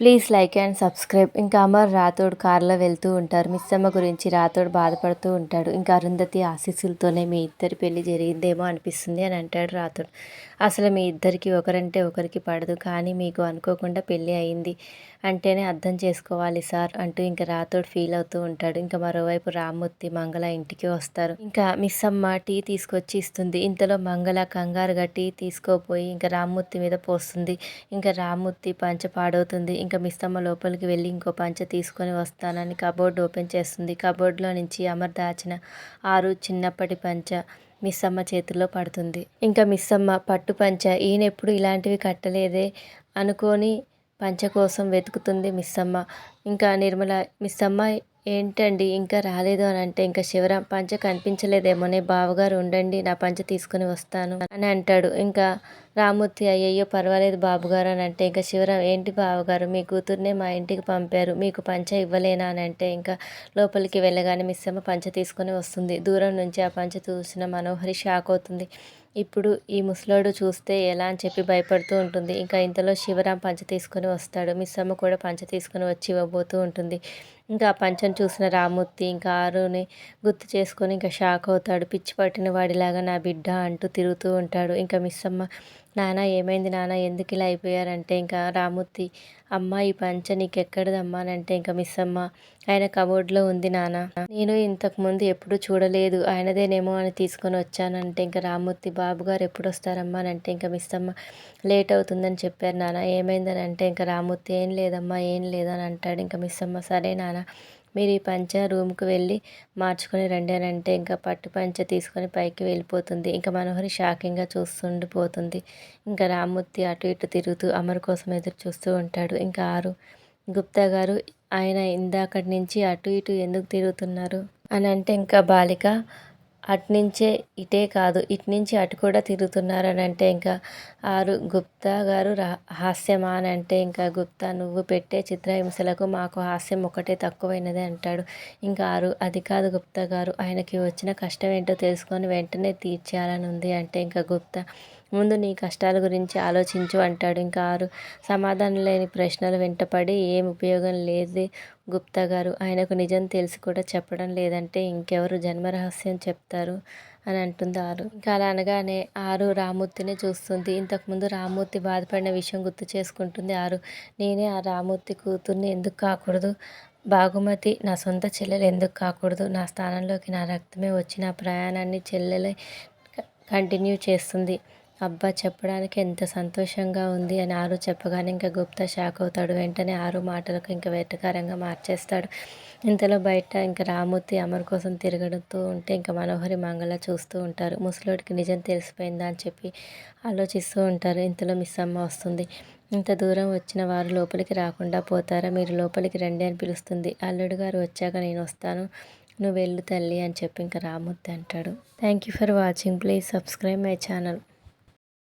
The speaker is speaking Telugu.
Please like and subscribe. ఇంకా అమర్ రాథోడ్ కారులో వెళ్తూ ఉంటారు. మిస్సమ్మ గురించి రాథోడ్ బాధపడుతూ ఉంటాడు. ఇంకా అరుంధతి ఆశీస్సులతోనే మీ ఇద్దరి పెళ్ళి జరిగిందేమో అనిపిస్తుంది అని అంటాడు రాథోడ్. అసలు మీ ఇద్దరికి ఒకరంటే ఒకరికి పడదు కానీ మీకు అనుకోకుండా పెళ్ళి అయింది అంటేనే అర్థం చేసుకోవాలి సార్ అంటూ ఇంకా రాథోడ్ ఫీల్ అవుతూ ఉంటాడు. ఇంకా మరోవైపు రామ్మూర్తి మంగళ ఇంటికి వస్తారు. ఇంకా మిస్ అమ్మ టీ తీసుకొచ్చి ఇస్తుంది. ఇంతలో మంగళ కంగారుగా టీ తీసుకోపోయి ఇంకా రామ్మూర్తి మీద పోస్తుంది. ఇంకా రామ్మూర్తి పంచ పాడవుతుంది. ఇంకా మిస్ అమ్మ లోపలికి వెళ్ళి ఇంకో పంచ తీసుకొని వస్తానని కబోర్డ్ ఓపెన్ చేస్తుంది. కబోర్డ్లో నుంచి అమర్ దాచిన ఆరు చిన్నప్పటి పంచ మిస్ అమ్మ చేతిలో పడుతుంది. ఇంకా మిస్ అమ్మ పట్టు పంచ ఈయన ఎప్పుడు ఇలాంటివి కట్టలేదే అనుకొని పంచ కోసం వెతుకుతుంది మిస్సమ్మ ఇంకా నిర్మల మిస్సమ్మ ఏంటండి ఇంకా రాలేదు అని అంటే ఇంకా శివరాం పంచ కనిపించలేదేమోనే బావగారు ఉండండి నా పంచ తీసుకుని వస్తాను అని అంటాడు. ఇంకా రామూర్తి అయ్యయ్యో పర్వాలేదు బాబుగారు అని అంటే ఇంకా శివరాం ఏంటి బావగారు మీ కూతుర్నే మా ఇంటికి పంపారు మీకు పంచ ఇవ్వలేనా? అని అంటే ఇంకా లోపలికి వెళ్ళగానే మిస్సమ్మ పంచ తీసుకొని వస్తుంది. దూరం నుంచి ఆ పంచ చూసిన మనోహరి షాక్ అవుతుంది. ఇప్పుడు ఈ ముసలోడు చూస్తే ఎలా అని చెప్పి భయపడుతూ ఉంటుంది. ఇంకా ఇంతలో శివరాం పంచ తీసుకొని వస్తాడు. మిస్సమ్మ కూడా పంచ తీసుకొని వచ్చి ఇవ్వబోతూ ఉంటుంది. ఇంకా ఆ పంచను చూసిన రామూర్తి ఇంకా ఆరుని గుర్తు చేసుకొని ఇంకా షాక్ అవుతాడు. పిచ్చి పట్టిన వాడిలాగా నా బిడ్డ అంటూ తిరుగుతూ ఉంటాడు. ఇంకా మిస్సమ్మ నాన్న ఏమైంది నాన్న ఎందుకు ఇలా అయిపోయారంటే ఇంకా రామూర్తి అమ్మ ఈ పంచ నీకెక్కడదమ్మా అని అంటే ఇంకా మిస్ అమ్మ. ఆయన కబోర్డ్లో ఉంది నాన్న నేను ఇంతకుముందు ఎప్పుడు చూడలేదు. ఆయనదేనేమో అని తీసుకొని వచ్చానంటే ఇంకా రామూర్తి బాబు గారు ఎప్పుడు వస్తారమ్మా అని అంటే ఇంకా మిస్ అమ్మ లేట్ అవుతుందని చెప్పారు నాన్న ఏమైందని అంటే ఇంకా రామూర్తి ఏం లేదమ్మా ఏం లేదని అంటాడు ఇంకా మిస్ అమ్మ. సరే నాన్న మీరు ఈ పంచ రూమ్కి వెళ్ళి మార్చుకొని రండి అని అంటే ఇంకా పట్టు పంచ తీసుకొని పైకి వెళ్ళిపోతుంది. ఇంకా మనోహరి షాకింగ్గా చూస్తుండిపోతుంది ఇంకా రామ్మూర్తి అటు ఇటు తిరుగుతూ అమర్ కోసం ఎదురు చూస్తూ ఉంటాడు. ఇంకా ఆరు గుప్తా గారు ఆయన ఇందాకటి నుంచి అటు ఇటు ఎందుకు తిరుగుతున్నారు? అని అంటే ఇంకా బాలిక అట్నుంచే ఇటే కాదు ఇటు నుంచి అటు కూడా తిరుగుతున్నారని అంటే ఇంకా ఆరు గుప్తా గారు రా హాస్యమా అని అంటే ఇంకా గుప్తా నువ్వు పెట్టే చిత్రహింసలకు మాకు హాస్యం ఒకటే తక్కువైనది అంటాడు. ఇంకా ఆరు అది కాదు గుప్తా గారు ఆయనకి వచ్చిన కష్టం ఏంటో తెలుసుకొని వెంటనే తీర్చేయాలని ఉంది అంటే ఇంకా గుప్తా ముందు నీ కష్టాల గురించి ఆలోచించు అంటాడు. ఇంకా ఆరు సమాధానం లేని ప్రశ్నలు వెంటపడి ఏం ఉపయోగం లేదు గుప్తా గారు. ఆయనకు నిజం తెలిసి కూడా చెప్పడం లేదంటే ఇంకెవరు జన్మరహస్యం చెప్తారు అని అంటుంది ఆరు. ఇంకా అలా అనగానే ఆరు రామూర్తిని చూస్తుంది. ఇంతకుముందు రామూర్తి బాధపడిన విషయం గుర్తు చేసుకుంటుంది ఆరు. నేనే ఆ రామూర్తి కూతుర్ని ఎందుకు కాకూడదు? బాగుమతి నా సొంత చెల్లెలు ఎందుకు కాకూడదు? నా స్థానంలోకి నా రక్తమే వచ్చి నా ప్రయాణాన్ని చెల్లెలే కంటిన్యూ చేస్తుంది. అబ్బా చెప్పడానికి ఎంత సంతోషంగా ఉంది అని ఆరు చెప్పగానే ఇంకా గుప్తా షాక్ అవుతాడు. వెంటనే ఆరు మాటలకు ఇంకా వెటకారంగా మార్చేస్తాడు. ఇంతలో బయట ఇంకా రామూర్తి అమర్ కోసం తిరగడుతూ ఉంటే ఇంకా మనోహరి మంగళ చూస్తూ ఉంటారు. ముసలోడికి నిజం తెలిసిపోయిందా అని చెప్పి ఆలోచిస్తూ ఉంటారు. ఇంతలో మిస్ అమ్మ వస్తుంది. ఇంత దూరం వచ్చిన వారు లోపలికి రాకుండా పోతారా? మీరు లోపలికి రండి అని పిలుస్తుంది. అల్లుడు గారు వచ్చాక నేను వస్తాను. నువ్వు వెళ్ళు తల్లి అని చెప్పి ఇంకా రామూర్తి అంటాడు. Thank you for watching please subscribe my channel